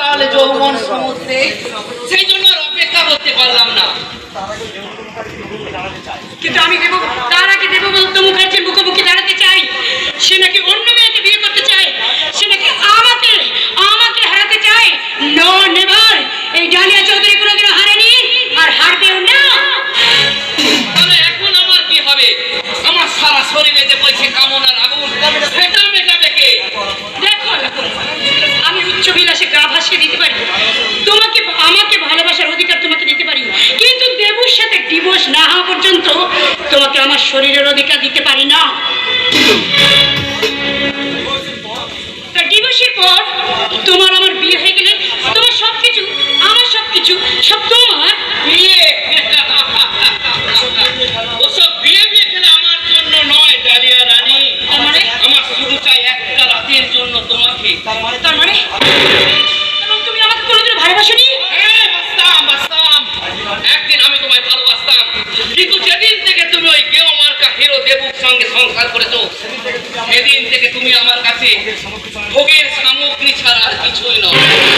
তাহলে যৌবন সমুদ্রে। সেই জন্য অপেক্ষা করতে পারলাম না। কিন্তু আমি দেব, তার আগে দেবব্রত মুখার্জির মুখোমুখি দাঁড়াতে চাই। সে নাকি অন্য মেয়েকে বিয়ে করতে চায়। সে নাকি আমাকে আমাকে হারাতে চাই নো নেভার এই ডালিয়া চৌধুরী কোনোদিন হারেনি আর হারবেও না। তাহলে এখন আমার কি হবে? আমার সারা শরীরে যে বলছে কামনা তোমাকে আমার শরীরের অধিকার দিতে পারি না। সেদিন থেকে তুমি আমার কাছে ভোগের সামগ্রী ছাড়া কিছুই নয়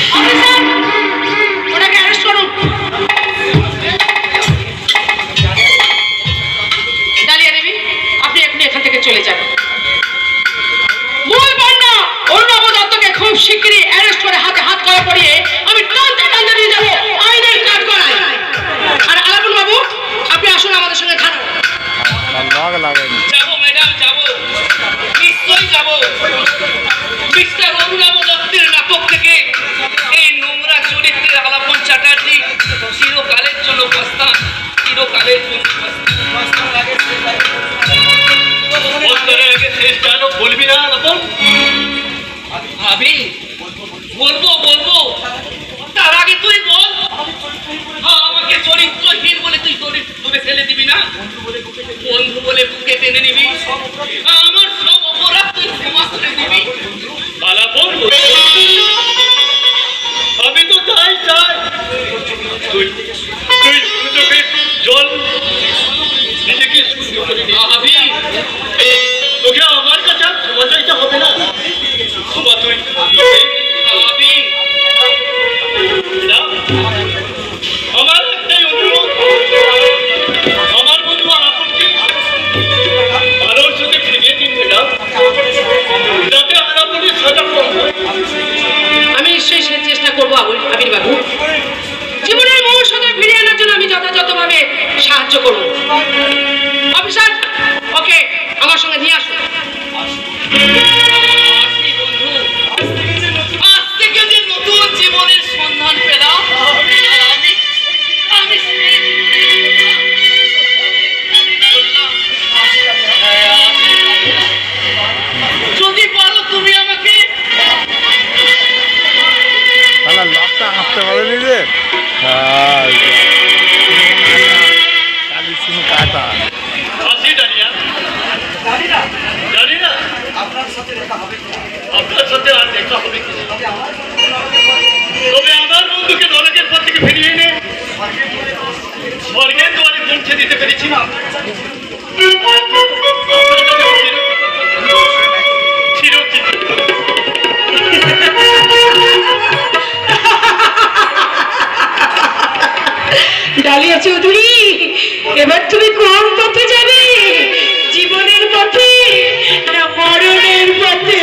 Thank you. বলবি না? বন্ধু বলে বুকে টেনে নিবি। আমার সব তবে আমার বন্ধুকে নরকের পর থেকে ফিরিয়ে এনে স্বর্গের দোয়ারে পৌঁছে দিতে পেরেছি না ডালিয়া চৌধুরী এবার তুমি কোন পথে যাবে? জীবনের পথে না মরণের পথে?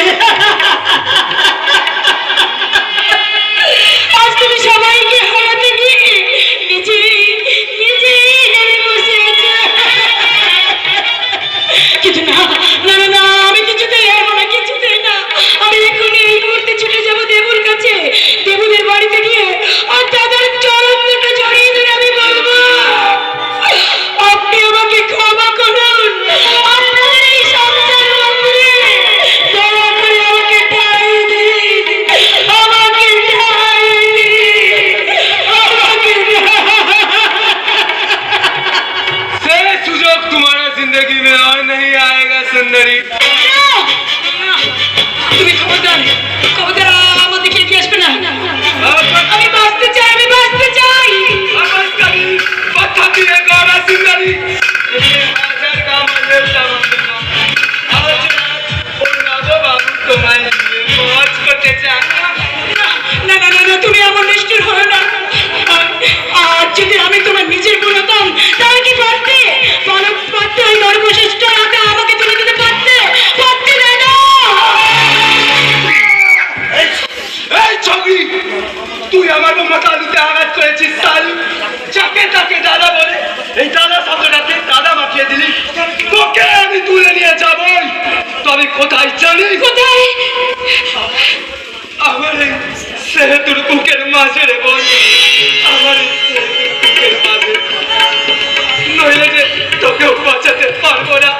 কোথায় জানি? কোথায়? আমার সেহেতুর বুকের মাঝে রে বল। আমার বুকের মাঝে। নইলে যে তোকেও বাঁচাতে পারব না।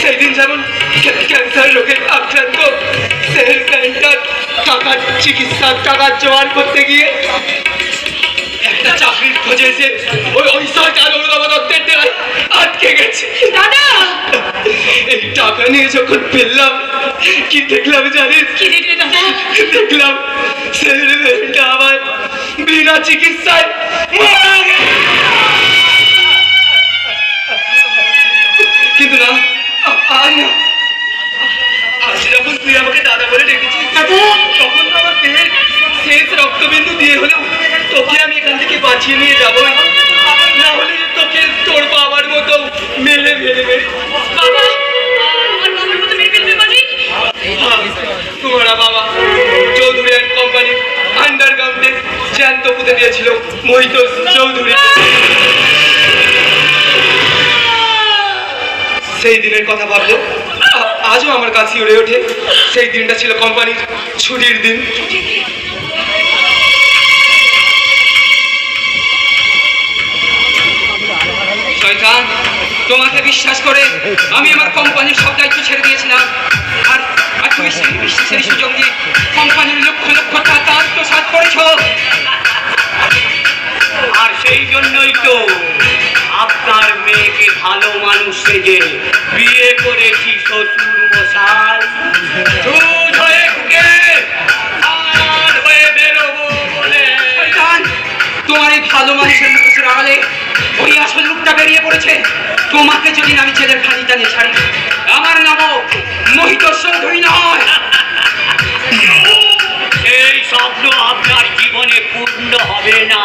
সেই দিন যেমন ক্যান্সার রোগে আক্রান্ত সেহের সেন্টার টাকার চিকিৎসার টাকা জোগাড় করতে গিয়ে একটা চাকরির খোঁজে এসে ওই ওই সরকার অনুদান দত্তের আটকে গেছে। দাদা! এই টাকা নিয়ে যখন পেলাম কি দেখলাম জানিস? কি দেখলে দাদা? দেখলাম ছেলেটা আমার বিনা চিকিৎসায় মারা কিন্তু না আর না। আজ যখন তুই আমাকে দাদা বলে ডেকেছিস তখন তো আমার দেহের শেষ রক্তবিন্দু দিয়ে হলেও তোকে আমি এখান থেকে বাঁচিয়ে নিয়ে যাব। না হলে তোকে তোর বাবার মতো মেলে ফেলবে তোমারা মহিত চৌধুরী সেই দিনের কথা ভাবলো আজও আমার কাছে উড়ে ওঠে। সেই দিনটা ছিল কোম্পানির ছুটির দিন। তোমাকে বিশ্বাস করে আমি আমার কোম্পানির সব দায়িত্ব ছেড়ে দিয়েছিলাম। আর আর তুমি সেই সুযোগ দিয়ে কোম্পানির ছেলের খালি নিয়ে ছাড়ি আমার নাম মোহিত চৌধুরী নয়। এই স্বপ্ন আপনার জীবনে পূর্ণ হবে না।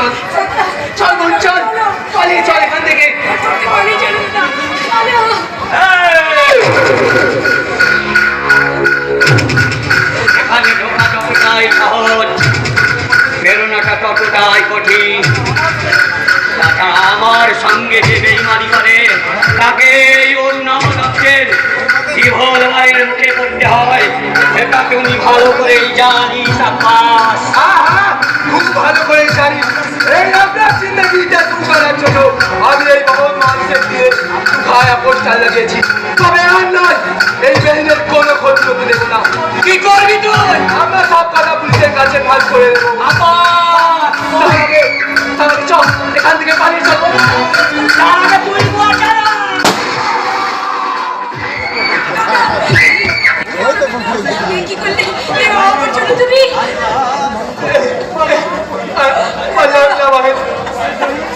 চল চল বোন চল। পালিয়ে চল এখান থেকে। এখানে ঢোকা ততটাই কঠিন। তাছাড়া আমার সঙ্গে যে বেইমানি করে তাকে এই অরুণাম দত্তের বিভল মায়ের মুখে পড়তে হয়। সেটা তুমি ভালো করেই জানি সাব্বাস। আহা, খুব ভালো করে জানি। এই আপনার জিন্দগিটা দু করার জন্য আমি এই বহুত মানুষের দিয়ে খায়া পোস্টার লাগিয়েছি। তবে আর নয় এই বেহিনের কোনো খোঁজ করতে দেবো না। কি করবি তুই? আমরা সব কথা পুলিশের কাছে ফাঁস করে দেবো। চল এখান থেকে পালিয়ে চল। কি করলে এ আমার জন্য তুমি আল্লাহ আমাকে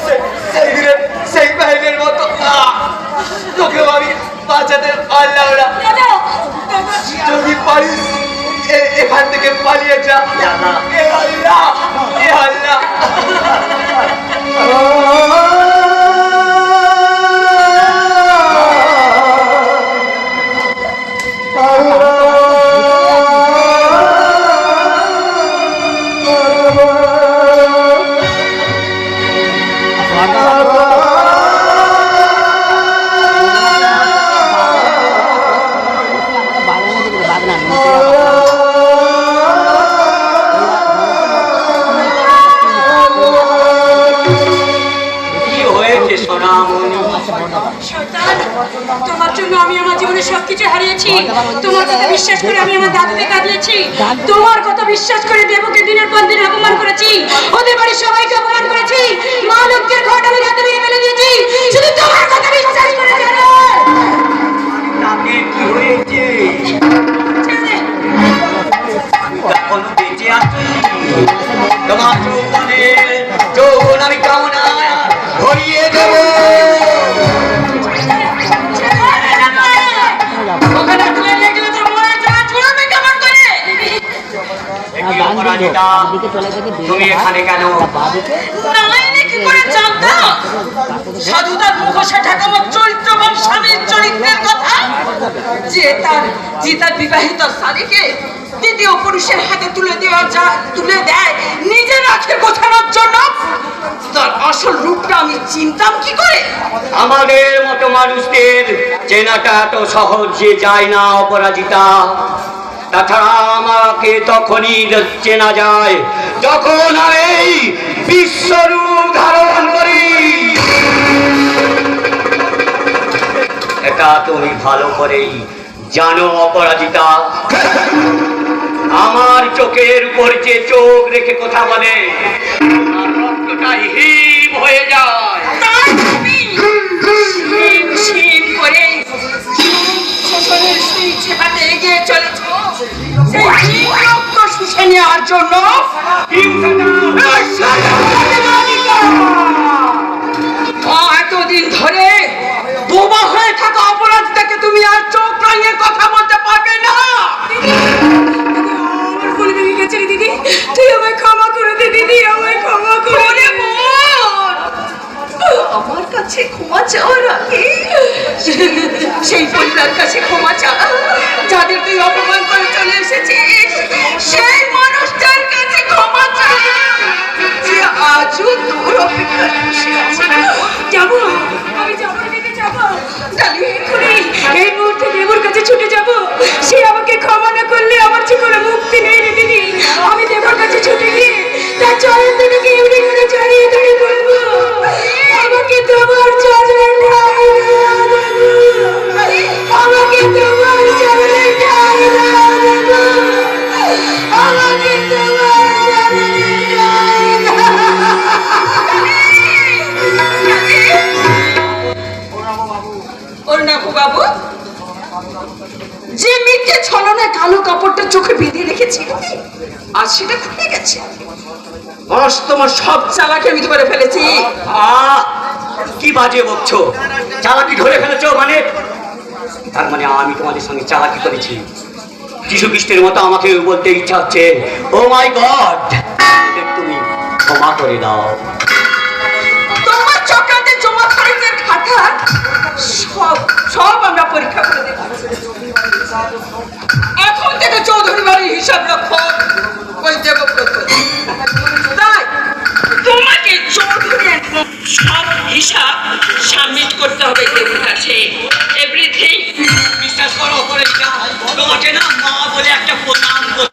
সে- সেই দিনের সেই বাহিনীর মতো আহ, তোকেও আমি বাঁচাতে পারলাম না দাদা দাদা যদি পারিস এ- এখান থেকে পালিয়ে যা এ আল্লাহ এ আল্লাহ তোমার জন্য আমি আমার জীবনে সবকিছু হারিয়েছি। তোমার কথা বিশ্বাস করে আমি আমার দাদুকে কাঁদিয়েছি। তোমার কথা বিশ্বাস করে দেবকে দিনের পর দিন অপমান করেছি। ওদের বাড়ির সবাইকে অপমান করেছি। মা লোকদের আমি রাতে মেরে ফেলে দিয়েছি। শুধু তোমার কথা বিশ্বাস করে জানো বেঁচে আছি, তোমার যৌবনে যৌবন আমি কেমন ধরিয়ে দেবো। তুমি এখানে কেন? নারায়ণে কি করে জানতো সাধুদার মুখোশে ঢাকা আমার চরিত্রবান স্বামীর চরিত্রের কথা? যে তার যে তার বিবাহিত স্বামীকে দ্বিতীয় পুরুষের হাতে তুলে দেওয়া যা তুলে দেয় নিজের আজকে গোছানোর জন্য তার আসল রূপটা আমি চিনতাম কি করে? আমাদের মতো মানুষদের চেনাটা যায় না অপরাজিতা। তাছাড়া আমাকে তখনই চেনা যায় যখন আমি বিশ্বরূপ ধারণ করি। এটা তুমি ভালো করেই জানো অপরাজিতা। আমার চোখের উপর যে চোখ রেখে কথা বলে রক্তটা হিম হয়ে যায়। করে সেই এগিয়ে চলেছ সেই রক্ত শুষে নেওয়ার জন্য ক্ষমা চাওয়ার আগে সেই পরিবার কাছে ক্ষমা চা বস তোমার সব চালাকে আমি তো করে ফেলেছি কি বাজে বকছো? চালাকি ধরে ফেলেছো মানে? তার মানে আমি তোমাদের সঙ্গে চালাকি করেছি। যিশু খ্রিস্টের মতো আমাকে বলতে ইচ্ছা হচ্ছে, ও মাই গড তুমি ক্ষমা করে দাও। তোমার চক্রান্তে জমা খরচের খাতা, সব সব আমরা পরীক্ষা করে দেব। এখন থেকে চৌধুরী বাড়ির হিসাব রক্ষক সেই সব হিসাব সাবমিট করতে হবে কেউ কাছে। এভরিথিং বিশ্বাস করো করে তোমাকে না মা বলে একটা প্রণাম